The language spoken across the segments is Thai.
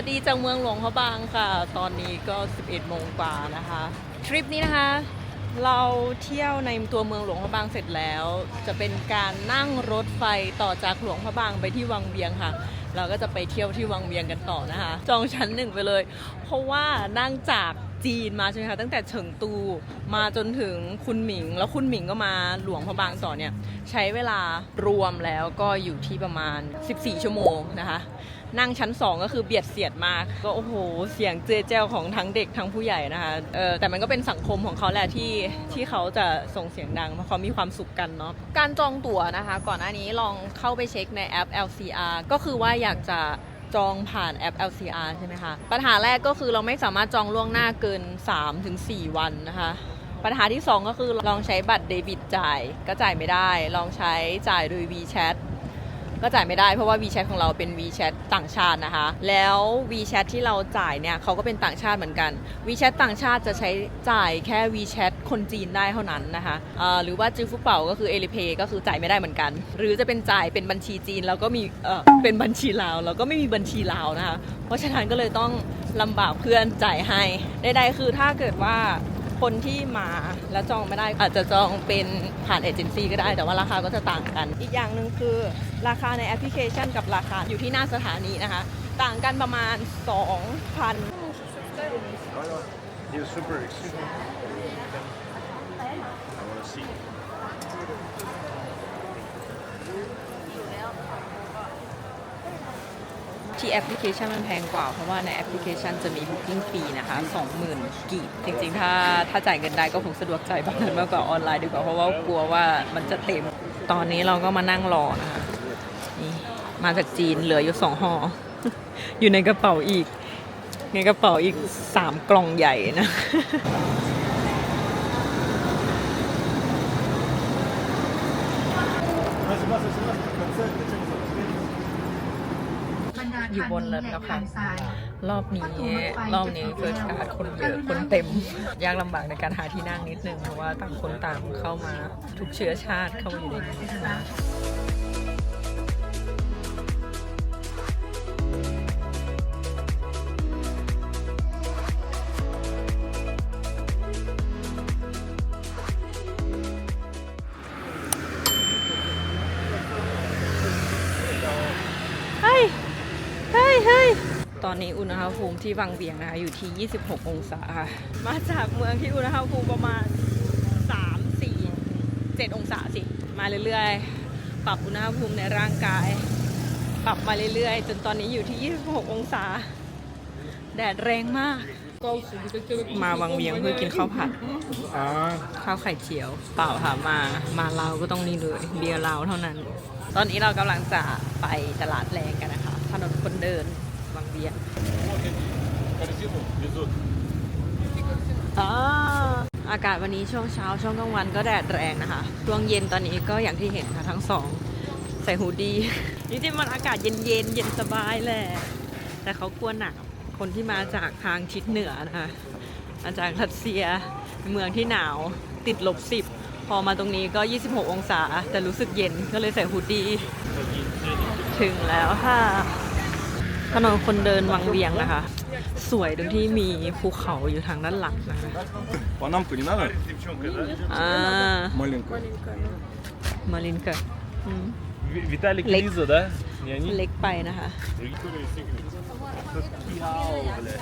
วัสดีจากเมืองหลวงพระบางค่ะ ตอนนี้ก็ 11 โมงกว่านะคะ ทริปนี้นะคะ เราเที่ยวในตัวเมืองหลวงพระบางเสร็จแล้ว จะเป็นการนั่งรถไฟต่อจากหลวงพระบางไปที่วังเวียงค่ะ เราก็จะไปเที่ยวที่วังเวียงกันต่อนะคะ จองชั้นหนึ่งไปเลย เพราะว่านั่งจาก จีนมาใช่ไหมคะตั้งแต่เฉิงตูมาจนถึงคุณหมิง แล้วคุณหมิงก็มาหลวงพระบางต่อเนี่ยใช้เวลารวมแล้วก็อยู่ที่ประมาณ 14 ชั่วโมงนะคะ นั่งชั้น 2 ก็คือเบียดเสียดมาก ก็โอ้โห เสียงเจอเจ้าของทั้งเด็กทั้งผู้ใหญ่นะคะเออแต่มันก็เป็นสังคมของเขาแหละที่ที่เขาจะส่งเสียงดังเพราะเขามีความสุขกันเนาะการจองตั๋วนะคะ ก่อนหน้านี้ลองเข้าไปเช็คในแอป LCR ก็คือว่าอยากจะ จองผ่านแอป LCR ใช่ไหมคะ ปัญหาแรกก็คือเราไม่สามารถจองล่วงหน้าเกิน 3-4 วันนะคะ ปัญหาที่ 2 ก็คือลองใช้บัตรเดบิตจ่ายก็จ่ายไม่ได้ ลองใช้จ่ายโดย WeChat ก็จ่ายไม่ได้เพราะว่า WeChat ของเราเป็น WeChat ต่างชาตินะคะ แล้ว WeChat ที่เราจ่ายเนี่ยเขาก็เป็นต่างชาติเหมือนกัน WeChat ต่างชาติจะใช้จ่ายแค่ WeChat คนจีนได้เท่านั้นนะคะหรือว่าจื้อฟุเป่าก็คือ Alipay ก็คือจ่ายไม่ได้เหมือนกัน หรือจะเป็นจ่ายเป็นบัญชีจีนแล้วก็มีเออเป็นบัญชีลาวแล้วก็ไม่มีบัญชีลาวนะคะ เพราะฉะนั้นก็เลยต้องลำบากเพื่อนจ่ายให้ใดๆคือถ้าเกิดว่า คนที่มาแล้วจองไม่ได้อาจจะจองเป็นผ่านเอเจนซี่ก็ได้แต่ว่าราคาก็จะต่างกัน อีกอย่างหนึ่งคือราคาในแอปพลิเคชันกับราคาอยู่ที่หน้าสถานีนะคะ ต่างกันประมาณ 2,000 He was super excited. I ที่แอปพลิเคชันมันแพงกว่า เพราะว่าในแอปพลิเคชันจะมี booking fee นะคะ 20,000 กีบจริงๆ ถ้าถ้าจ่ายเงินได้ก็คงสะดวกใจแบบนั้นมากกว่าออนไลน์ดีกว่า เพราะว่ากลัวว่ามันจะเต็ม ตอนนี้เราก็มานั่งรอนะคะนี่มาจากจีนเหลืออยู่สองห่ออยู่ในกระเป๋าอีก ในกระเป๋าอีกสามกล่องใหญ่นะ อยู่บนรถแล้วค่ะ รอบนี้รอบนี้เฟิร์สการ์ดคนเยอะคนเต็ม ยากลำบากในการหาที่นั่งนิดนึงเพราะว่าต่างคนต่างเข้ามาทุกเชื้อชาติเข้ามาอยู่ในนี้ อนนี้อุณหภูมิที่วังเวียงนะคะ อยู่ที่ 26 องศาค่ะมาจากเมืองที่อุณหภูมิประมาณ 3 4 7 องศาสิ มาเรื่อยๆ ปรับอุณหภูมิในร่างกาย ปรับมาเรื่อยๆ จนตอนนี้อยู่ที่ 26 องศา แดดแรงมาก มาวังเวียงเพื่อกินข้าวผัด Ah, ข้าวไข่เจียว เปล่าค่ะมา มาลาวก็ต้องนี่เลย เบียร์ลาวเท่านั้น ตอนนี้เรากำลังจะไปตลาดแรงกันนะคะ ถนนคนเดิน є. อ๋ออากาศวันนี้ช่วงเช้าช่วงกลางวันก็แดดแรงนะคะ ช่วงเย็นตอนนี้ก็อย่างที่เห็นค่ะทั้งสอง ใส่หูดีจริงๆมันอากาศเย็นเย็นเย็นสบายแหละแต่เขากลัวหนาวคนที่มาจากทางทิศเหนือนะคะมาจากรัสเซียเมืองที่หนาวติดลบสิบพอมาตรงนี้ก็ 26 องศา แต่รู้สึกเย็นก็เลยใส่ฮูดดี้ถึงแล้วค่ะ ถนนคนเดินวังเวียงนะคะ สวยตรงที่มีภูเขาอยู่ทางด้านหลังนะคะ Панамку не надо? Девчонка, да? อ่า Маленькую. มารินเกิดอืม Виталик Лек. Лиза, да? Не они? เล็กไปนะคะ Яу, бля.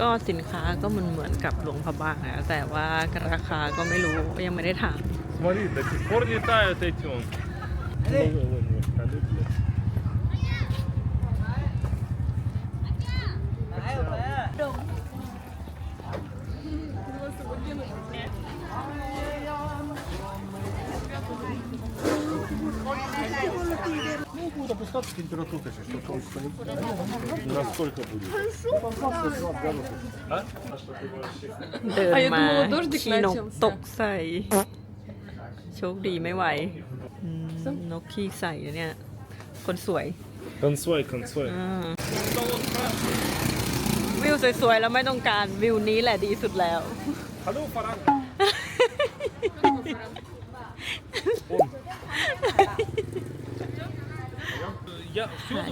ก็สินค้าก็เหมือนเหมือนกับหลวงพระบางนะแต่ว่าราคาก็ไม่รู้ยังไม่ได้ถาม Смотри, до сих пор летают эти он. Ой, ой, ой, Ну, будет опускаться температура, что Насколько будет? А? เดิน А я มา думала, дождик ขี้นก начался. ตกใส่ โชคดีไม่ไหวอืมนกขี้ใส่เนี่ย คนสวย Концой, концой. อ่าวิวสวยๆ แล้วไม่ต้องการวิวนี้แหละดีสุดแล้ว Hallo, Farang.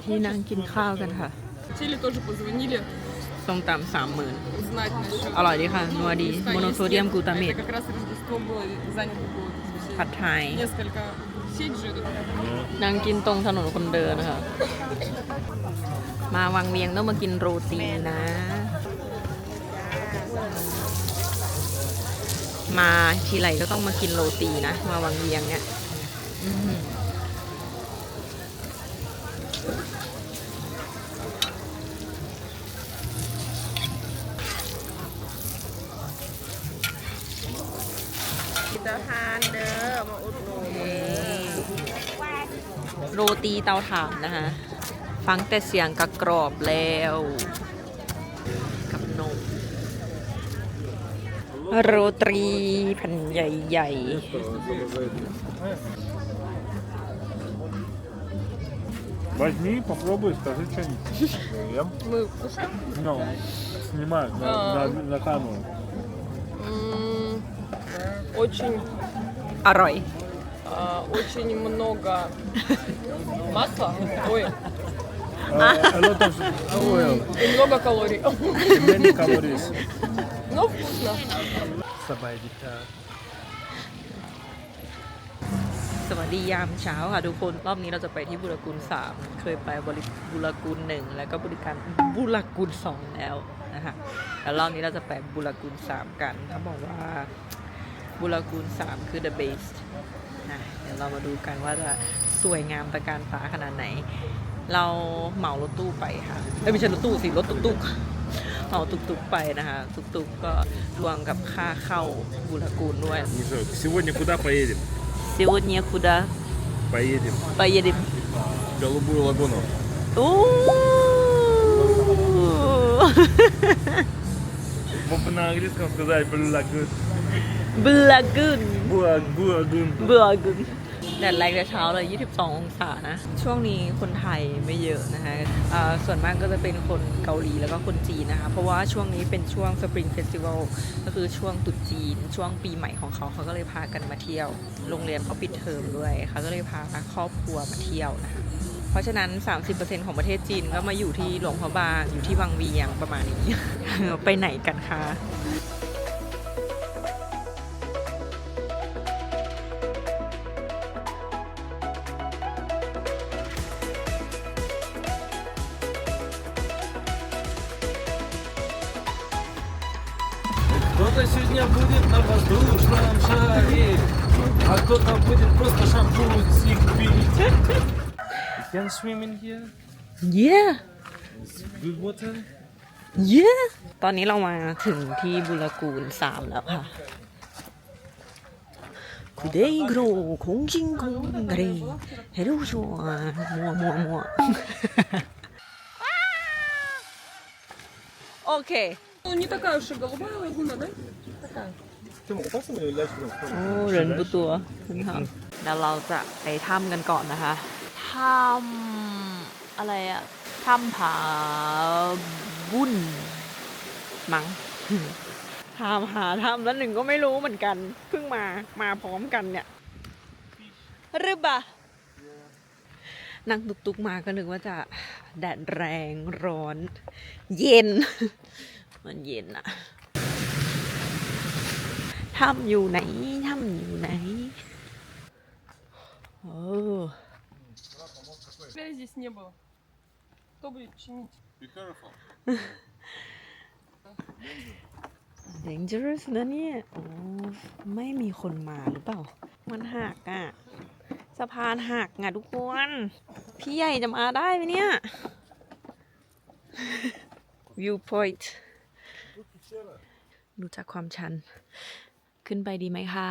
ที่นั่งกินข้าวกันค่ะ Теле тоже позвонили ส้มตำสามหมื่น узнать насчет... อร่อยดีค่ะ นัวดี места. โมโน Есть โซเดียม нет. กลูตาเมต Это как раз Рождество было, занято было воскресенье. ผัดไทย Несколько сеть же. นั่งกินตรงถนนคนเดินนะคะ มาวังเวียงต้องมากินโรตีนะ มาทีไรก็ต้องมากินโรตีนะ มาวังเวียงเนี่ยอื้อหือ ตีเตาถ่านนะคะ ฟังแต่เสียงกระกรอบแล้ว กับนม โรตีแผ่นใหญ่ Возьми, попробуй, скажи что-нибудь. Ем. Мы кушаем. Ну, снимаю на, на, на камеру. М, Очень, ๆ อร่อย а, очень много масла. Ой, А, a lot of oil, и много калорий. many calories. Но вкусно. สบายดีครับ สวัสดียามเช้าค่ะทุกคน รอบนี้เราจะไปที่บุรกูลสามเคยไปบริบุรกูลหนึ่งแล้วก็บริการบุรกูลสองแล้วนะคะแล้วรอบนี้เราจะไปบุรกูลสามกันเขาบอกว่าบุรกูลสามคือ the best นะเดี๋ยวเรามาดูกันว่าจะสวยงามตะการฟ้าขนาดไหน เราเหมารถตู้ไปค่ะเอ้ยไม่ใช่รถตู้สิรถตุกตุกๆเหมาตุกตุกๆไปนะคะตุกตุกๆก็รวมกับค่าเข้าบุรกูลด้วย Не знаю, сегодня куда поедем? Сегодня куда Поедем поедем? в Голубую лагуну. О, Мог бы на английском сказать บัวบัวกึนเบื่อกึนแดดแรงแต่เช้าเลย 22 องศานะ ช่วงนี้คนไทยไม่เยอะนะคะส่วนมากก็จะเป็นคนเกาหลีแล้วก็คนจีนนะคะ เพราะว่าช่วงนี้เป็นช่วงสปริงเฟสติวัลก็คือช่วงตรุดจีน ช่วงปีใหม่ของเขาเขาก็เลยพากันมาเที่ยว โรงเรียนเขาปิดเทอมด้วยเขาก็เลยพาครอบครัวมาเที่ยวนะคะ เพราะฉะนั้น 30%ของประเทศจีนก็มาอยู่ที่หลวงพระบางอยู่ที่วังเวียงประมาณนี้ ไปไหนกันคะ can swim in here. yeah It's good water. yeah ตอนนี้เรามาถึงที่บุรกูลสามแล้วค่ะคุเดโกรคงจิงคงกรีเฮโรชัวมัวมัวมัว โอเค Ну, не такая уж и голубая лагуна, да? โอ้เหรินบุตัวคุณค่ะเดี๋ยวเราจะไปถ้ำกันก่อนนะคะ ถ้ำอะไรอะถ้ำผาบุญมัง้งถามหาถ้ำแล้วหนึ่งก็ไม่รู้เหมือนกัน เพิ่งมามาพร้อมกันเนี่ยหรือเปล่านั่งตุกๆมาก็นึกว่าจะแดดแรงร้อน เย็น มันเย็นอะถ้ำอยู่ไหนถ้ำอยู่ไหนโอ้ Связи здесь не было. Кто будет чинить? dangerous นะเนี่ยโอ้ไม่มีคนมาหรือเปล่า มันหักอะสะพานหักอะทุกคน พี่ใหญ่จะมาได้ไหมเนี่ย viewpoint ดูจากความชัน ขึ้นไปดีไหมคะ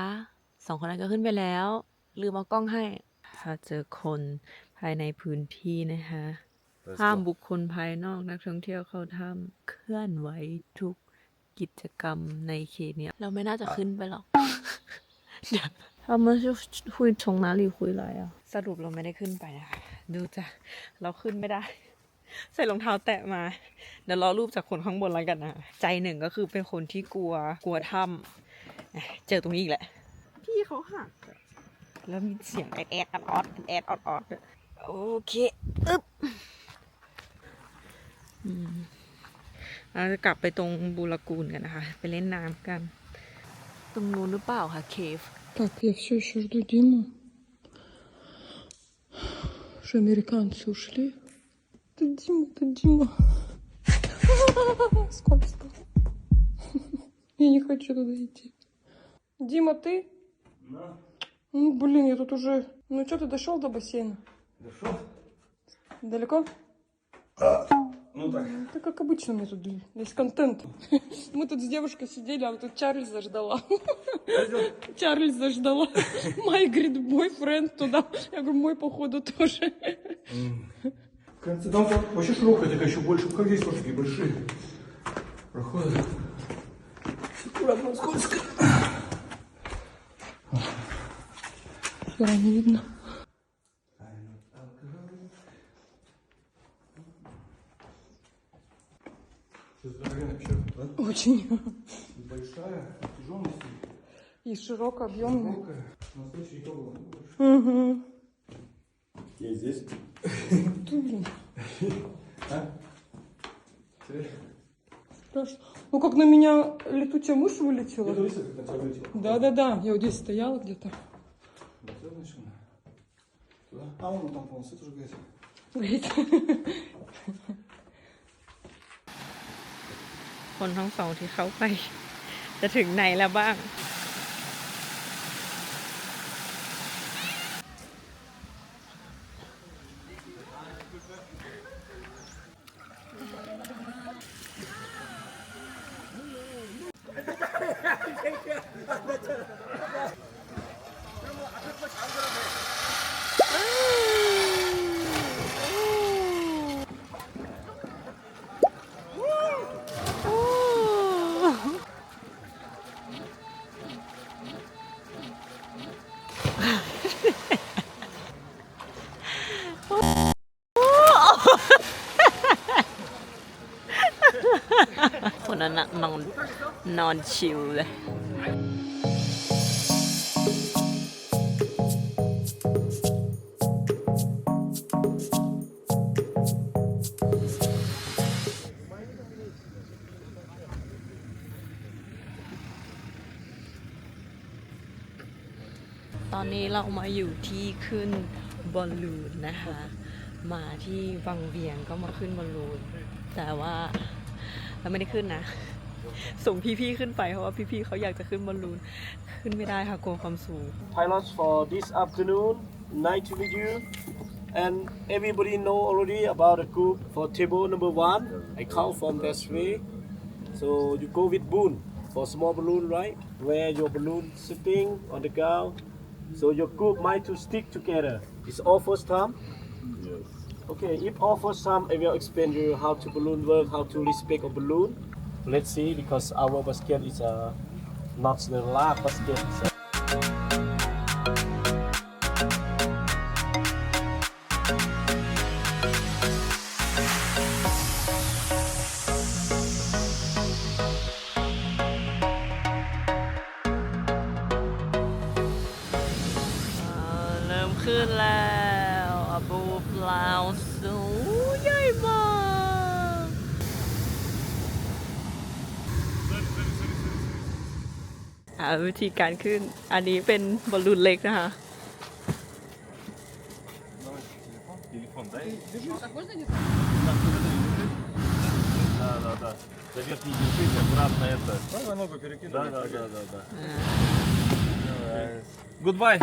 สองคนนั้นก็ขึ้นไปแล้ว ลืมเอากล้องให้ ถ้าเจอคนภ ายในพื้นที่นะคะห้ามบุคคลภายนอกนักท่องเที่ยวเข้าถ้ำเคลื่อนไหวทุกกิจกรรมในเขตเนี้ยเราไม่น่าจะขึ้นไปหรอกเดี๋ยวเราไม่จะคุยตรงนั้นหรือคุยอะไรอะ สรุปเราไม่ได้ขึ้นไปนะคะดูจ้ะเราขึ้นไม่ได้ ใส่รองเท้าแตะมา เดี๋ยวรอรูปจากคนข้างบนแล้วกันนะใจหนึ่งก็คือเป็นคนที่กลัวกลัวถ้ำอะเจอตรงนี้อีกแหละ พี่เขาหักอะแล้วมีเสียงแอดแอดออดออดแอดออดออดด้วยโอ เคอึ๊บอืมเราจะกลับไปตรงบูรากูนกันนะคะ ไปเล่นน้ำกัน ตรงนู้นหรือเปล่าคะเคฟ Так, я все еще жду Диму. Что американцы ушли? Ты Дима, ты Дима. Сколько стало? Я не хочу туда идти. Дима, ты? Ну, блин, я тут уже... Ну, что, ты дошел до бассейна? Дошел? Далеко? Ну так. Это как обычно меня тут есть контент. Мы тут с девушкой сидели, а вот тут Чарльза ждала. Чарльза ждала. Май, говорит, бойфренд туда. Я говорю, мой, походу, тоже. В конце там вообще широкая такая еще больше. Как здесь тоже такие большие проходы. Аккуратно, скользко. Хера не видно. Здоровенная вообще. Очень. Большая, тяжелая, И широко, объемная. широкая. На случай. Угу. Я здесь. Ты, блин, Ты страшно. Ну, как на меня летучая мышь вылетела. Тебя вылетело. Да-да-да, я вот здесь стояла где-то. Да? А, вон там полностью тоже говорит. Говорит. คนทั้งสองที่เขาไป จะถึงไหนแล้วบ้าง คนนั้นน่ะนอนนอนชิลเลย อยู่ที่ขึ้นบอลลูนนะคะ มาที่วังเวียงก็มาขึ้นบอลลูน แต่ว่าเราไม่ได้ขึ้นนะ ส่งพี่ๆขึ้นไปเพราะว่าพี่ๆเขาอยากจะขึ้นบอลลูน ขึ้นไม่ได้ค่ะกลัวความสูง pilots for this afternoon. Nice to meet you. And everybody know already about the group for table number one. I count from that way. So you go with balloon for small balloon, right? Where your balloon sitting on the ground. So your group might to stick together. It's all first time. Yes. Okay, if all first time, I will explain you how to balloon work, how to respect a balloon. Let's see, because our basket is uh, not the large basket. It's วิธีการขึ้น อันนี้เป็นบอลลูนเล็กนะคะ Телефон дай. Да, да, да. За верхний держись, аккуратно это. Давай ногу перекинь. Да, да, да, да, да. Goodbye.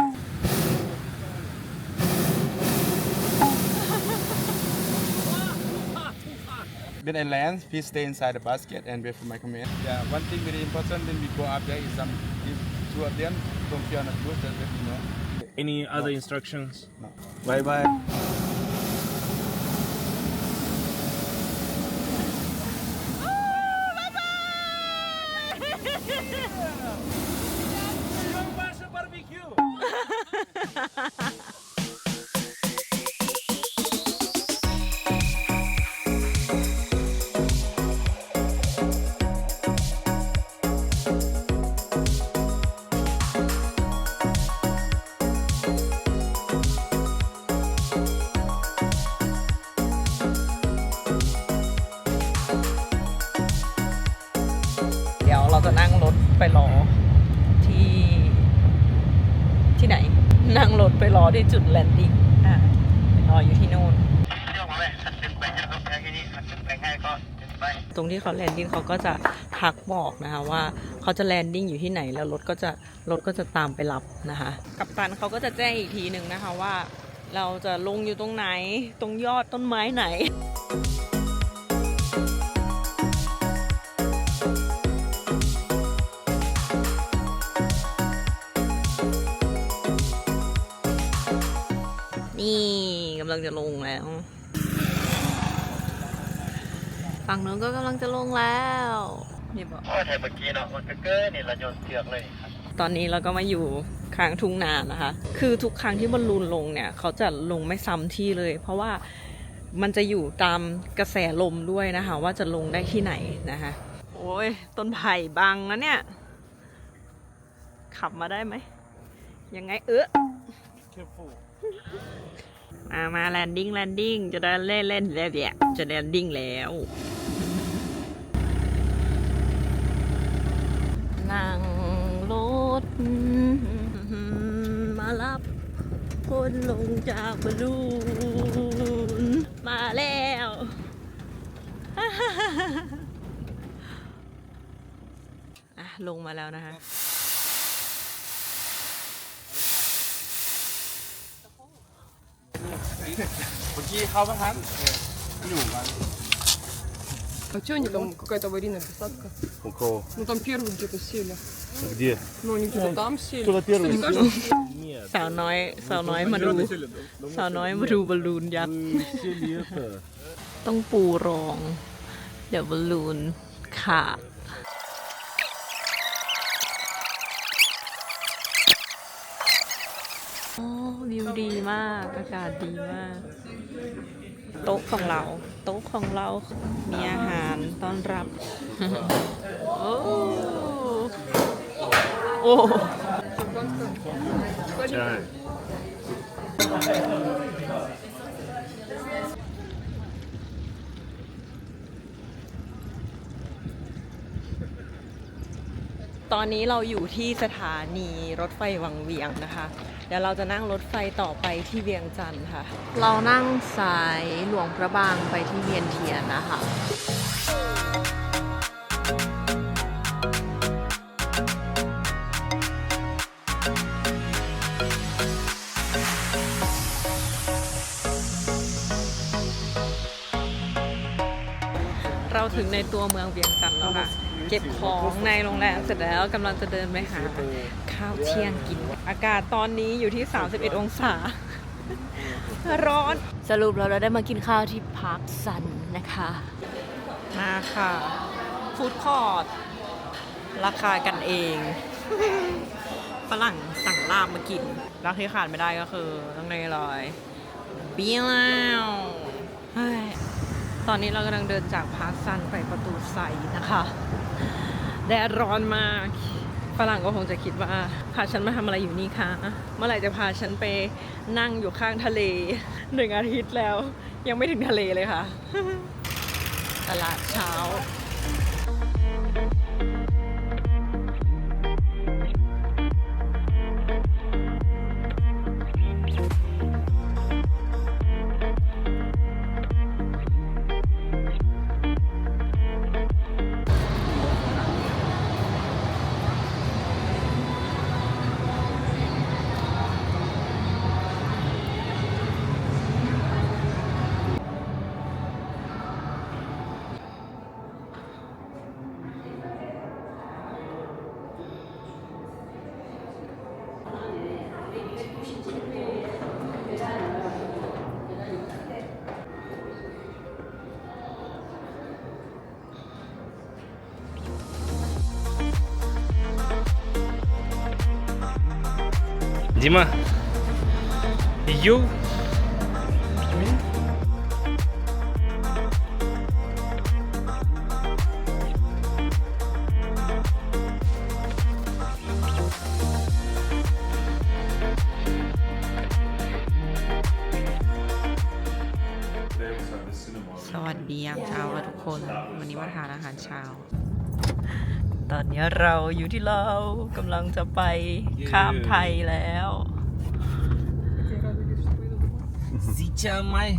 When I land, please stay inside the basket and wait for my command. Yeah, one thing very important when we go up there is some if two of them don't feel not good, just let me know. Any other instructions? No. Bye bye. งรถไปรอที่จุดแลนดิ้งอะรออยู่ที่นู่นตรงที่เขาแลนดิ้งเขาก็จะทักบอกนะคะว่าเขาจะแลนดิ้งอยู่ที่ไหนแล้วรถก็จะรถก็จะตามไปรับนะคะ กัปตันเขาก็จะแจ้งอีกทีหนึ่งนะคะว่า เราจะลงอยู่ตรงไหนตรงยอดต้นไม้ไหน นี่กำลังจะลงแล้ว ฝั่งนู้นก็กำลังจะลงแล้วนี่บอกโอ้ยแต่เมื่อกี้เนาะมันก็เกินนี่ละโยนเสือกเลยครับตอนนี้เราก็มาอยู่ข้างทุ่งนานะคะ คือทุกครั้งที่บอลลูนลงเนี่ย เขาจะลงไม่ซ้ำที่เลย เพราะว่ามันจะอยู่ตามกระแสลมด้วยนะคะ ว่าจะลงได้ที่ไหนนะคะ โอ้ยต้นไผ่บังนะเนี่ย ขับมาได้ไหมยังไงเออ มามาแลนดิ้งแลนดิ้งจะได้เล่นเล่นแล้วเนี่ยจะแลนดิ้งแล้วนั่งรถมารับคนลงจากบอลลูนมาแล้วลงมาแล้วนะคะ เมื่อกี้เข้าบ้างทันอยู่กัน А что они там, какая-то аварийная посадка? У кого? Ну там первые где-то сели. Где? Ну они где-то там сели. Кто-то первый. Что, не кажется? Нет. สาวน้อย สาวน้อยมาดู สาวน้อยมาดูบอลลูนยักษ์ Вы сели это. ต้องปูรอง เดี๋ยวบอลลูนขาด วิวดีมาก อากาศดีมาก โต๊ะของเรา โต๊ะของเรา มีอาหารต้อนรับ โอ้โหใช่ตอนนี้เราอยู่ที่สถานีรถไฟวังเวียงนะคะ เดี๋ยวเราจะนั่งรถไฟต่อไปที่เวียงจันทร์ค่ะ เรานั่งสายหลวงพระบางไปที่เวียนเทียนนะคะเราถึงในตัวเมืองเวียงจันทร์แล้วค่ะ เก็บของในโรงแรมเสร็จแล้วกำลังจะเดินไปหาข้าวเที่ยงกิน อากาศตอนนี้อยู่ที่ 31 องศา ร้อน สรุปเราได้มากินข้าวที่พาร์คซันนะคะ มาค่ะฟู้ดคอร์ทราคากันเองฝรั่งสั่งลาบมากินแล้วที่ขาดไม่ได้ก็คือต้องในลอยเบี้ยวเฮ้ยตอนนี้เรากำลังเดินจากพาร์คซันไปประตูใสนะคะ แดดร้อนมากฝรั่งก็คงจะคิดว่าพาฉันมาทำอะไรอยู่นี่คะเมื่อไหร่จะพาฉันไปนั่งอยู่ข้างทะเลหนึ่งอาทิตย์แล้ว ยังไม่ถึงทะเลเลยค่ะ ตลาดเช้า Дима. Йоу. They also have a cinema. สวัสดียามเช้าค่ะทุกคน วันนี้มาทานอาหารเช้า ตอนนี้เราอยู่ที่เรากำลังจะไปข้ามไทยแล้ว Sicher mal.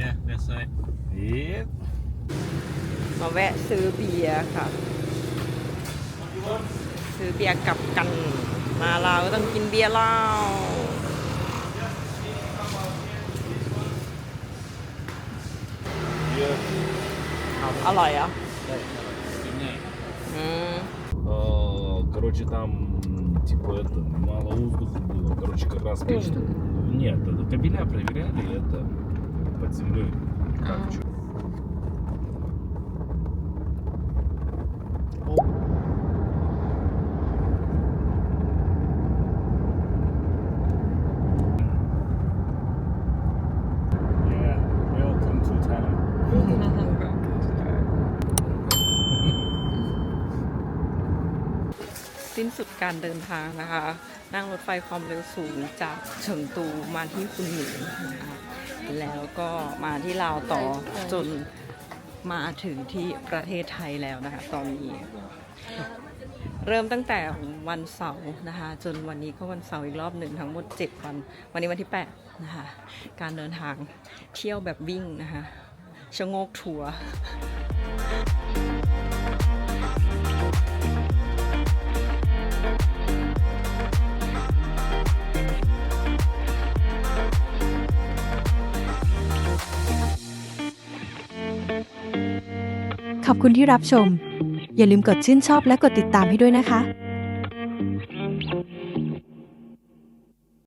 Ja, das sei. มาแวะซื้อเบียร์ค่ะ ซื้อเบียร์กลับกัน มาเราก็ต้องกินเบียร์เล่าอร่อยอะ ม А, Короче, там типа это мало воздуха было. Короче, как раз печь- Нет, это кабеля проверяли, это под землей. Как, чё. การเดินทางนะคะ นั่งรถไฟความเร็วสูงจากเฉิงตูมาที่คุนหมิงนะคะแล้วก็มาที่ลาวต่อจนมาถึงที่ประเทศไทยแล้วนะคะ ตอนนี้เริ่มตั้งแต่วันเสาร์นะคะ จนวันนี้ก็วันเสาร์อีกรอบหนึ่งทั้งหมด 7 วัน วันนี้วันที่ 8 นะคะ การเดินทางเที่ยวแบบวิ่งนะคะชะโงกทัวร์ ขอบคุณที่รับชม อย่าลืมกดชื่นชอบและกดติดตามให้ด้วยนะคะ